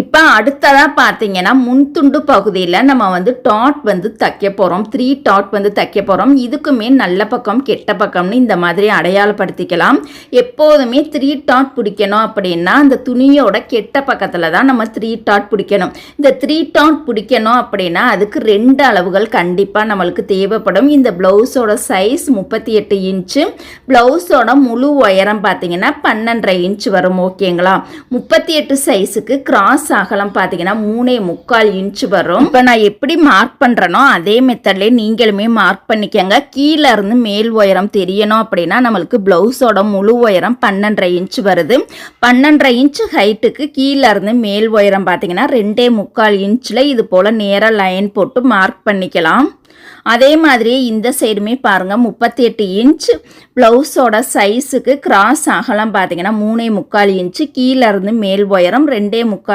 இப்போ அடுத்ததாக பார்த்தீங்கன்னா முன்துண்டு பகுதியில் நம்ம வந்து டாட் வந்து தைக்க போகிறோம் த்ரீ டாட் வந்து தைக்க போகிறோம் இதுக்குமே நல்ல பக்கம் கெட்ட பக்கம்னு இந்த மாதிரி அடையாளப்படுத்திக்கலாம். எப்போதுமே த்ரீ டாட் பிடிக்கணும் அப்படின்னா அந்த துணியோட கெட்ட பக்கத்தில் தான் நம்ம த்ரீ டாட் பிடிக்கணும். இந்த த்ரீ டாட் பிடிக்கணும் அப்படின்னா அதுக்கு ரெண்டு அளவுகள் கண்டிப்பாக நம்மளுக்கு தேவைப்படும். இந்த ப்ளவுஸோட சைஸ் முப்பத்தி எட்டு இன்ச்சு. ப்ளவுஸோட முழு உயரம் பார்த்தீங்கன்னா பன்னெண்டரை இன்ச் வரும். ஓகேங்களா? முப்பத்தி எட்டு சைஸுக்கு கிராஸ் அகலம் பார்த்தீங்கன்னா மூணே முக்கால் இன்ச் வரும். இப்போ நான் எப்படி மார்க் பண்ணுறேனோ அதே மெத்தட்லேயே நீங்களுமே மார்க் பண்ணிக்கோங்க. கீழே இருந்து மேல் உயரம் தெரியணும் அப்படின்னா நம்மளுக்கு ப்ளவுஸோட முழு உயரம் பன்னெண்டரை இன்ச் வருது. பன்னெண்டரை இன்ச் ஹைட்டுக்கு கீழே இருந்து மேல் உயரம் பார்த்தீங்கன்னா ரெண்டே முக்கால் இன்ச்சில் இது போல் நேராக லைன் போட்டு மார்க் பண்ணிக்கலாம். அதே மாதிரியே இந்த சைடுமே பாருங்கள் முப்பத்தி எட்டு இன்ச் ப்ளவுஸோட சைஸுக்கு கிராஸ் அகலம் பார்த்தீங்கன்னா மூணே முக்கால் இன்ச்சு கீழே இருந்து மேல் உயரம் ரெண்டே முக்கால்